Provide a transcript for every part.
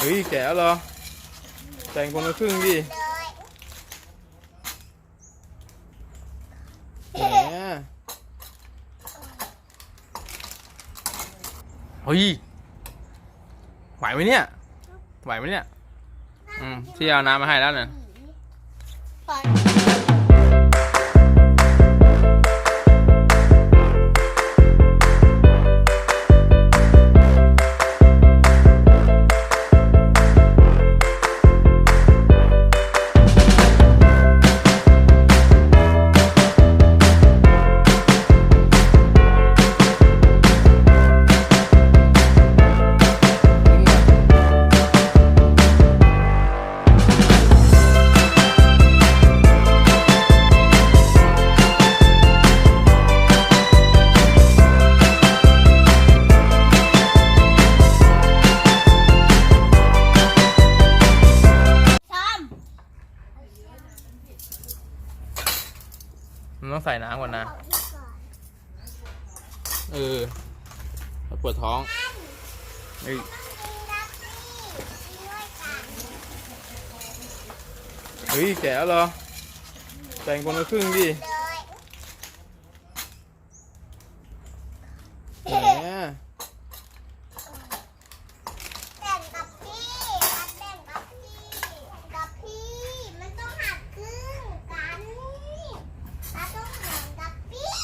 เฮ้ยแก่แล้วเหรอแต่งคนละครึ่งดิแหมเฮ้ยไหวไหมเนี่ย ไหวไหมเนี่ย อืมที่เอาน้ำมาให้แล้วเนี่ย ต้องใส่น้ำก่อนนะ เออแล้วปวดท้องเฮ้ยเฮ้ยแก่แล้วเหรอแต่งคนละครึ่งดิแหม แบ่งกับพี่มันแบ่งกับพี่กับพี่ มันต้องหักครึ่งกันเราต้องแบ่งกับพี่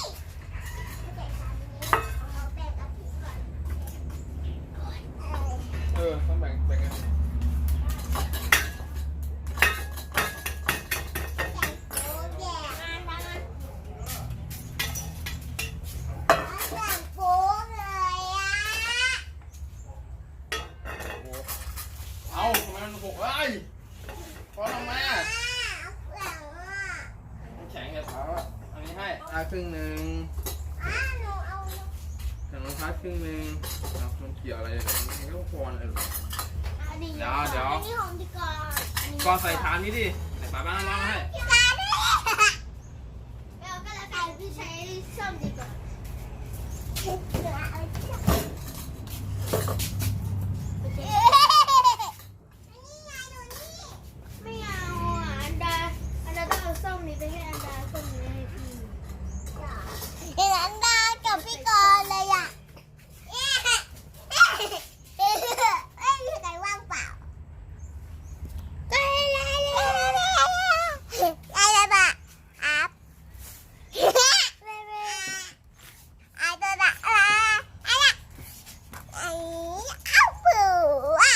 ไม่ใช่คำนี้เอามาแบ่งกับพี่ก่อน เออต้องแบ่งแบ่งกัน โอ้แย่มามามาแบ่งโป๊เลยอะ เอาทำไมมันหกเอ้ยพอทำไมอะ แบ่งอะ แข็งกับเขาอะอันนี้ให้อาครึ่งหนึ่ง อะหนูเอา แต่รองเท้าครึ่งหนึ่งเอามันเกี่ยวอะไรเดี๋ยวมันก็พอเลย อันนี้ เดี๋ยวเดี๋ยว อันนี้ของพี่กรณ์อันนี้ ก็ ใส่ชามนี้ดิใส่ฝาบ้านร้อนให้ พี่กรณ์นี่เราก็แล้วกันพี่ใช้ส้อมดีกว่าไม่เอาอะอันดาอันดาต้องเอาส้มนี้ไปให้อันดาส้มนี้ให้พี่เห็นอันดากับพี่กรณ์เลยอะเอ้ยเอ้ยมีใครว่างเปล่า ก็ได้ได้ได้ได้ได้ปะอัพไอ้ตัวละอะไรอะไรไอ้ข้าวปูอะ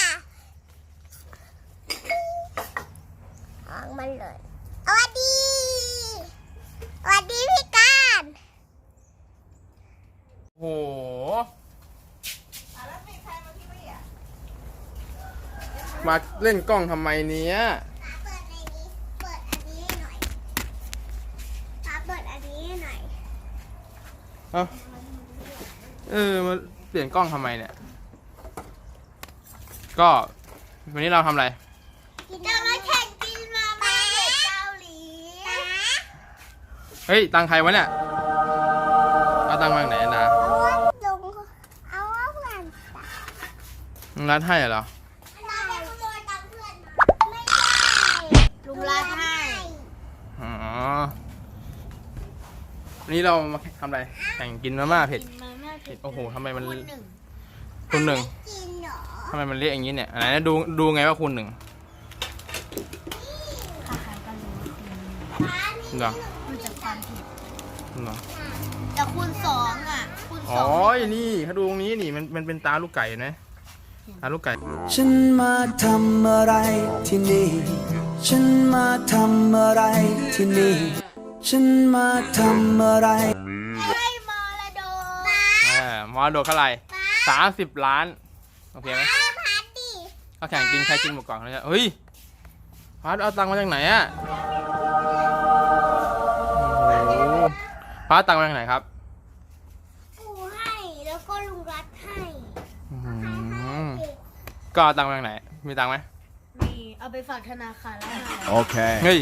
ออกมาเลยสวัสดีสวัสดีพี่การ โอ้โหมา เล่นกล้องทำไมเนี้ยเปิดในนี้ เปิดอันนี้ให้หน่อยป้าเปิดอันนี้ให้หน่อย เอ้าเออมาเปลี่ยนกล้องทำไมเนี่ย ก็วันนี้เราทำอะไรจะมาแข่งกินมาม่าเผ็ดเกาหลีเฮ้ย ตังค์ใครวะเนี่ยเอาตังค์มาจากไหนนะเอาว่าลงเอาว่าเพื่อนมึงรัดให้เหรอ ลุงรัดให้อ๋อวันนี้เรามาทำอะไรแข่งกินมาม่าเผ็ดมาม่าเผ็ดโอ้โหทำไมมัน คูณหนึ่งคูณหนึ่งกินเหรอทำไมมันเละอย่างนี้เนี่ยไหนนะดูดูไงว่าคูณหนึ่งร้านนี้เหรอดูจากความผิดเหรอแต่คูณสองอะคูณสอ๋ออง นี่เขาดูตรงนี้นี่มันมันเป็นตาลูกไก่เห็นะตาลูกไก่ ฉันมาทำอะไรที่นี่ ฉันมาทำอะไรที่นี่ ฉันมาทำอะไร ให้มรดกป้าเออมอโดดเท่าไหร่สามสิบล้าน โอเคไหมป้าพัดดิเขาแข่งกินใครกินหมดก่อนเลยเฮ้ยพัดเอาตังค์มาจากไหนอะโอ้โหพัดเอาตังค์มาจากไหนครับปู่ให้แล้วก็ลุงรัดให้อื้อหือก็เอาตังค์มาจากไหน มีตังค์ไหมมีเอา ไปฝากธนาคารแล้วให้ Okay. เฮ้ย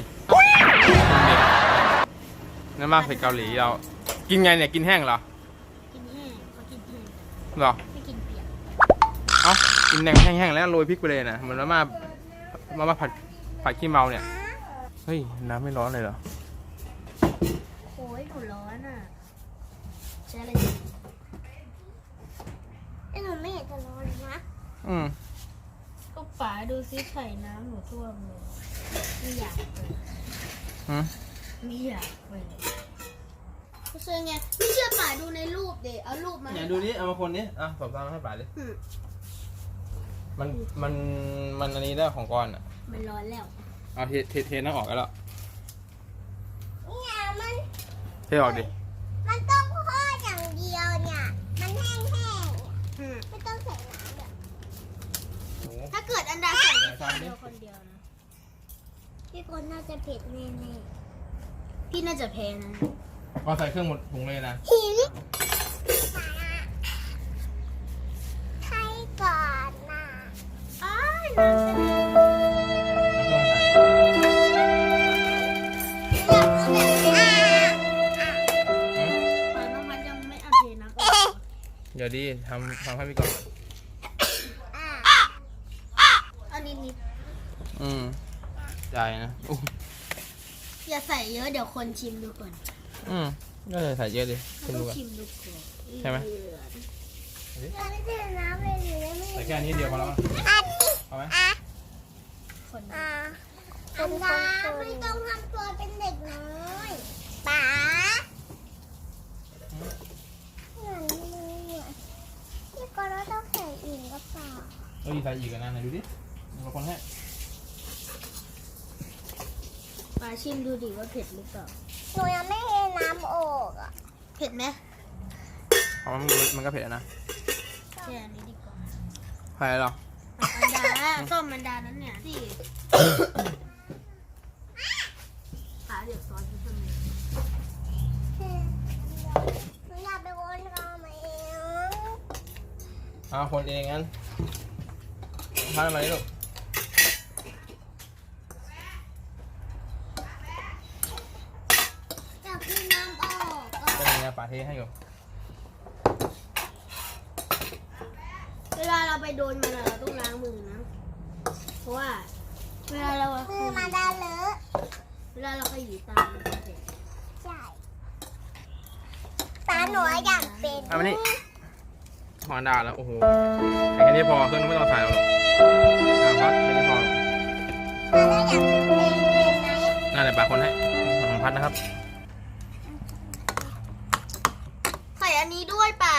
น้ำมันเผ็ดเกาหลีเรา กินไงเนี่ย กินแห้งเหรอกินแห้งเขากินแห้งเหรอ ไม่กินเปียกเอ้า กินแดงแห้งๆแล้วโรยพริกไปเลยนะ เหมือนมาม่ามาม่าผัดผัดขี้เมาเนี่ย เฮ้ย น้ำไม่ร้อนเลยเหรอ โอ้ยหนูร้อนอะใช่เลยไอ้หนูไม่เห็นจะร้อนเลยนะอืมก็ป๋า ดูซิไข่น้ำหนูท่วมเลยไม่อยากไปอืมไม่อยากไปก็คือไงไม่เชื่อป๋าดูในรูปเดี๋ยวเอารูปมาไหนดูนี่เอามาคนนี้อะสอบตามให้ป่าดิอืมมันมันมันอันนี้ได้ของก้อนอะมันร้อนแล้วเอาเทเทเทน้ำออกแล้ว เนี่ยมัน เทออกดิ มันต้องทอดอย่างเดียวเนี่ย มันแห้งๆเนี่ยไม่ต้องใส่น้ำแบบถ้าเกิดอันดาใส่แค่คนเดียวคนเดียวนะพี่คนน่าจะเผ็ดแน่ๆพี่น่าจะแพ้นะก็ใส่เครื่องหมดถุงเลยนะหินใครก่อนนะอ้ายน้ำจะเอาเครื่องใส่ปล่อยน้องพันยังไม่อัพเพลนะก่อนเดี๋ยวดีทำทำให้พี่ก่อนอันนี้นิด อืม จ่ายนะอู้อย่าใส่เยอะเดี๋ยวคนชิมดูก่อนอืมก็เลยใส่เยอะดิคุณต้อดูงกัน ชิมดูก่อนใช่ไหมยังไม่เจอน้ำเลยหรือไม่ใส่แค่นี้เดียวพอแล้วมั้งอันนี้เอาไหมคนอ่าอันดาไม่ต้องทำตัวเป็นเด็กน้อยป๋าเหมือนเลยอะพี่ก็เราต้องใส่อีกก็เปล่าเอ้ยใส่อีกกันนะไหนดูดิเอาคนให้ ป๋าชิมดูดิว่าเผ็ดหรือเปล่า หนูยังไม่เห็นน้ำโอกอะเผ็ดไหมเพราะมันมันก็เผ็ดแล้วนะแค่อันนี้ดีกว่าใครหรออันดาส้มอันดานั้นเนี่ยสิป๋าเดี๋ยวซอสที่ทำไมหนูอยากไปวนกองมาเองเอาคนเองงั้นพัดมาดิลูกอยากกินน้ำออกอะ เป็นยังไงป่าเทให้อยู่ เวลาเราไป โดนมันอะเราต้องล้างมือนะ เพราะว่าเวลาเรามือมันดาเลอะเวลาเราขยี้ตามันจะเผ็ดใช่ตาหนูอยากเป็นเอามานี่พอดาแล้ว โอ้โหแค่นี้พอเครื่องไม่ต้องใส่หรอกเอาพัดแค่นี้พอตาเราอยากเป็นเป็นไหมนั่นแหละป่าคนให้ของพัดนะครับ ใส่อันนี้ด้วยป๋า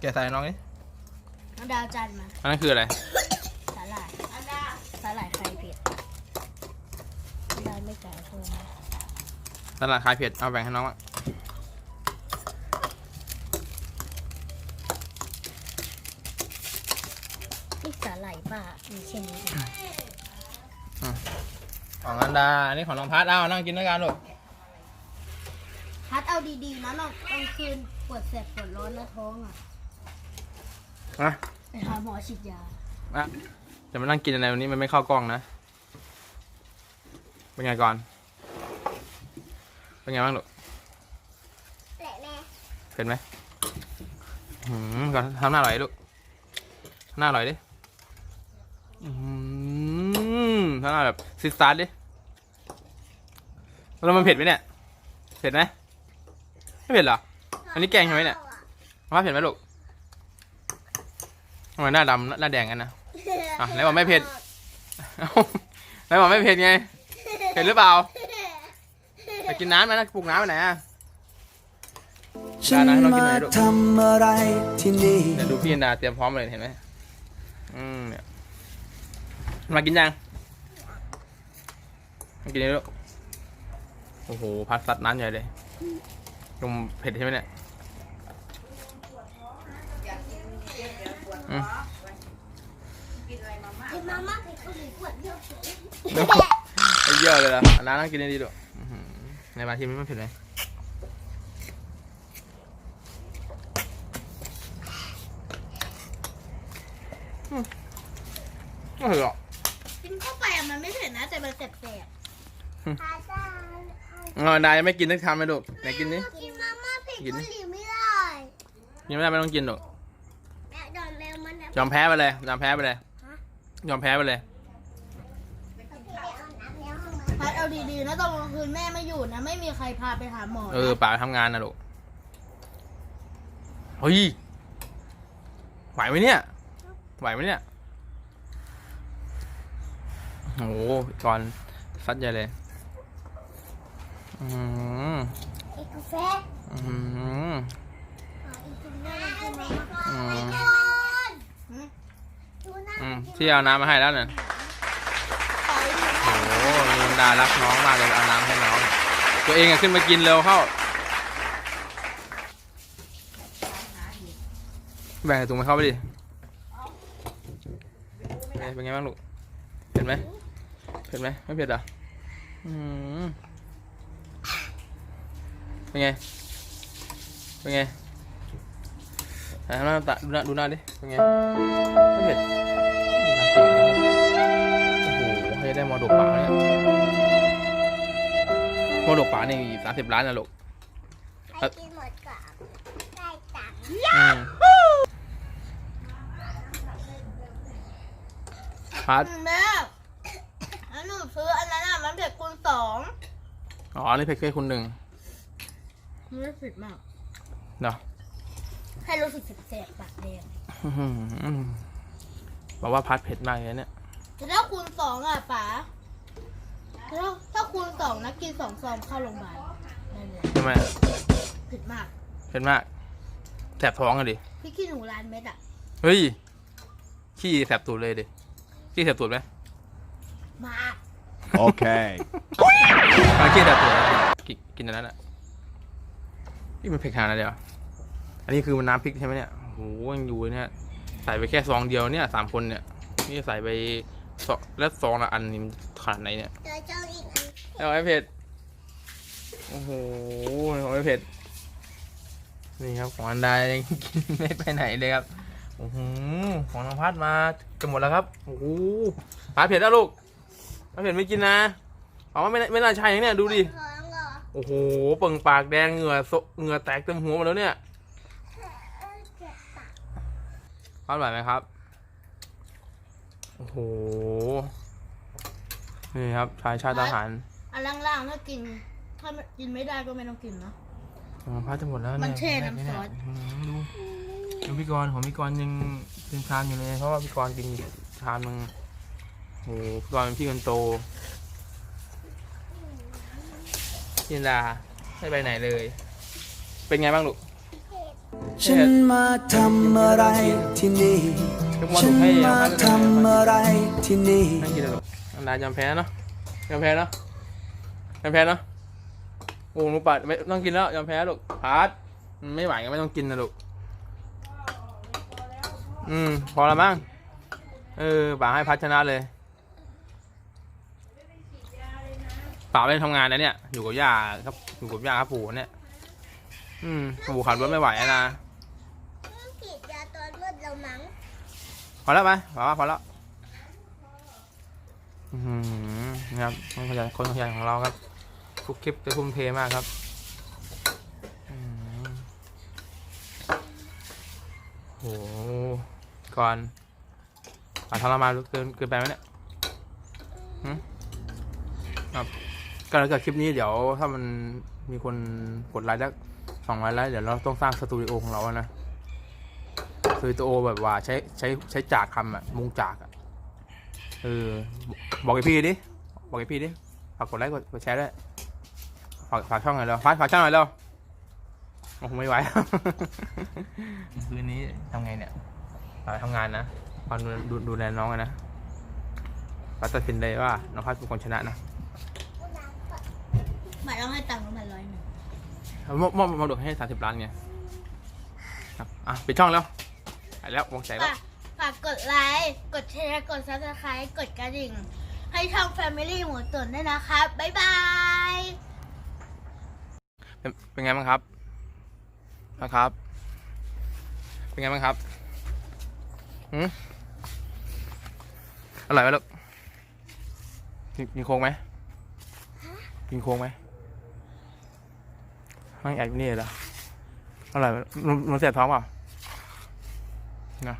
แกะใส่น้องนี่ เอาดาวจันทร์มาอันนั้นคืออะไร สาหร่ายสาหร่ายไข่เผ็ดได้ไม่จ่ายเพิ่มนะตลาดขายเผ็ด เอาแบ่งให้น้องอะนี่สาหร่ายป่ามีแค่นี้เองของอันดา อันนี้ของน้องพัดเอานั่งกินด้วยกันลูก พัดเอาดีๆนะน้องกลางคืนปวดแสบปวดร้อนนะท้องอะ มาไปหาหมอฉีดยามาจะมานั่งกินอะไรวันนี้มันไม่เข้ากล้องนะ เป็นไงก่อน เป็นไงบ้างลูกแหละแม่เป็นไหมหืมก่อนทำหน้าอร่อยดิลูกทำหน้าอร่อยดิอืมทำหน้าแบบซิสตาร์ทดิ แล้วมันเผ็ดไหมเนี่ย เผ็ดไหมไม่เผ็ดเหรอ อันนี้แกงใช่ไหมเนี่ยว่าเผ็ดไหมลูก ทำไมหน้าดำหน้าแดงกันนะอะไหนบอกไม่เผ็ดอ้าไหนบอกไม่เผ็ดไงเผ็ดหรือเปล่าไปกินน้ำไหมนะปลุกน้ำไปไหนอะฉันได้นะลองกินมาหน่อยลูกทำอะไรที่นี่เดี๋ยวดูพี่อันดาเตรียมพร้อมเลยเห็นไหมอืมเนี่ยมากินยังมากินเลยลูกโอ้โหพัดซัดน้ำใหญ่เลยลมเผ็ดใช่ไหมเนี่ย อืมไอ้มาม่าเป็นคนหรือขวดเดียวเฉยเดี๋ยวเอาเยอะเลยล่ะอันนั้นนั่งกินดีๆดูอื้อหือในมาทีมไม่เผ็ดไหมอืมไม่เผ็ดหรอกกินเข้าไปอะมันไม่เผ็ดนะแต่มันแสบๆอาจารย์เอาอันดายังไม่กินสักคำเลยลูกไหนกินดิกินมาม่าเผ็ดกินเกาดิหลีไม่ได้ ยังไม่ได้ไม่ต้องกินหรอก แม่โดนแมวมัน ยอมแพ้ไปเลยยอมแพ้ไปเลยยอมแพ้ไปเลยพัดเอาดีๆนะตอนกลางคืนแม่ไม่อยู่นะไม่มีใครพาไปหาหมอนะเออป่าไปทำงานนะลูกเฮ้ยไหวไหมเนี่ยไหวไหมเนี่ยโอ้โหก่อนซัดใหญ่เลยอืมอีกกาแฟอืมอีกกินได้กินไหม อืม หืมดูนะ อืมที่เอาน้ำมาให้แล้วเนี่ยโอ้โหมีดารักน้องมากเลยเอาน้ำให้น้อง ตัวเองอะขึ้นมากินเร็วเข้า แบ่งส่ถุงมาเข้าไปดิเป็นไงเป็นไงบ้างลูกเผ็ดไหมเผ็ดไหมไม่เผ็ดเหรอะอืมเป็นไง เป็นไงไหนทำหน้าดูหน้าดูหน้าดิ เป็นไงไม่เผ็ด โอ้โหให้ได้มอดกป่าเนี่ยมอดกป่านี่สามสิบล้านนะลูกให้กินหมดก่อนได้ตังค์อืมพัดแม่แล้วหนูซื้ออันนั้นอะมันเผ็ดคูณสองอ๋อนี่เผ็ดแค่คุณหนึ่งมันไม่เผ็ดมาก เนาะให้รู้สึกแสบๆปากแดง อื้อหือ บอกว่าพัดเผ็ดมากเลยเนี่ยแต่ถ้าคูณสองอะป๋าถ้าถ้าคูณสองนะกินสองซองเข้าโรงพยาบาลนั่นเลยทำไมเผ็ดมาก เผ็ดมากแสบท้องอะดิพี่ขี้หนูร้านเม็ดอะ เฮ้ยขี้แสบตูดเลยดิขี้แสบตูดไหมมาก Okay. มันขี้แสบตูดนะกินกินอันนั้นอะนี่มันเผ็ดขนาดนั้นเลยเหรออันนี้คือมันน้ำพริกใช่ไหมเนี่ยโอ้โหยังอยู่เลยเนี่ยใส่ไปแค่ซองเดียวเนี่ยสามคนเนี่ย นี่ใส่ไปสองแล้วซองละอันนี่มันขนาดไหนเนี่ยเจอเจ้าอีกอันเอาไอ้เผ็ดโอ้โหของไอ้เผ็ดนี่ครับของอันดายังกินไม่ไปไหนเลยครับโอ้โหของน้องพัดมาจะหมดแล้วครับโอ้โหพัดเผ็ดแล้วลูกพัดเผ็ดไม่กินนะเอาว่าไม่น่าไม่น่าใช่นะเนี่ยดูดิท้องเหรอ โอ้โห เปิงปากแดงเหงื่อโซเหงื่อแตกเต็มหัวหมดแล้วเนี่ย เออเจ็บปาก พัดไหวไหมครับ โอ้โห นี่ครับชายชาติทหาร อันล่างๆถ้ากิน ถ้ากินไม่ได้ก็ไม่ต้องกินนะอ๋อพัดจะหมดแล้วเนี่ยมันแช่น้ำซอสอืมดูดูพี่กรณ์ของพี่กรณ์ยังยังชานอยู่เลยเพราะว่าพี่กรณ์กินชานมึงโอ้โหพี่กรณ์เป็นพี่คนโตพี่นดาไม่ไปไหนเลย เป็นไงบ้างลูก ฉันมาทำอะไรที่นี่ยกมอฉัถูนกให้มาทำอะไรที่นี่นั่งกินเลยลูกอันดายอมแพ้เนาะยอมแพ้เนาะยอมแพ้เนาะโอ้ลูกปัดไม่ต้องกินแล้วยอมแพ้ลูกพาร์ทมันไม่ไหวก็ไม่ต้องกินนะลูกอืมพอละมั้งเออป่าให้พัดชนะเลยป่าไม่ได้ทำงานนะเนี่ย อยู่กับย่าครับอยู่กับย่าครับปู่เนี่ย อืมปู่ขับรถไม่ไหวอะนะผิดยาตัวมืดเรามั้งพอแล้วไหมพอแล้วพอแล้วอืมนะครับคนขยันคนขยันของเราครับทุกคลิปจะทุ่มเทมากครับอืมโหก่อนอ่านทรมานเกินเกินไปไหมเนี่ยหืมครับก็แล้วกับคลิปนี้เดี๋ยวถ้ามันมีคนกดไลค์แล้ว สองไลค์แล้ว เดี๋ยวเราต้องสร้างสตูดิโอของเราอะนะสตูดิโอแบบว่าใช้ใช้ใช้จากทำอะมุงจากอะเออบอกไอพี่ดิบอกไอพี่ดิฝากกดไลค์กดกดแชร์ด้วยฝากฝากช่องหน่อยเร็วฝากฝากช่องหน่อยเร็วโอ้โหไม่ไหวคืนนี้ทำไงเนี่ยฝากทำงานนะฝากดูดูดูแลน้องอะนะฝากตัดสินเลยว่าน้องพัดเป็นคนชนะนะหมาย มอบมอบมอบดกให้สามสิบล้านไงครับอะปิดช่องแล้วไปแล้ววงใจแล้ว ฝากฝากกดไลค์กดแชร์กดซับสไครต์กดกระดิ่ง ให้ช่อง Family หมูตุ๋นด้วยนะครับบ๊ายบาย เป็นเป็นไงบ้างครับนะครับ เป็นไงบ้างครับหืมอร่อยไหมลูกกินกินโค้งไหมกินโค้งไหม ไม่แอบอยู่นี่เหรออร่อยไหมมันมันเสียท้องเปล่านะ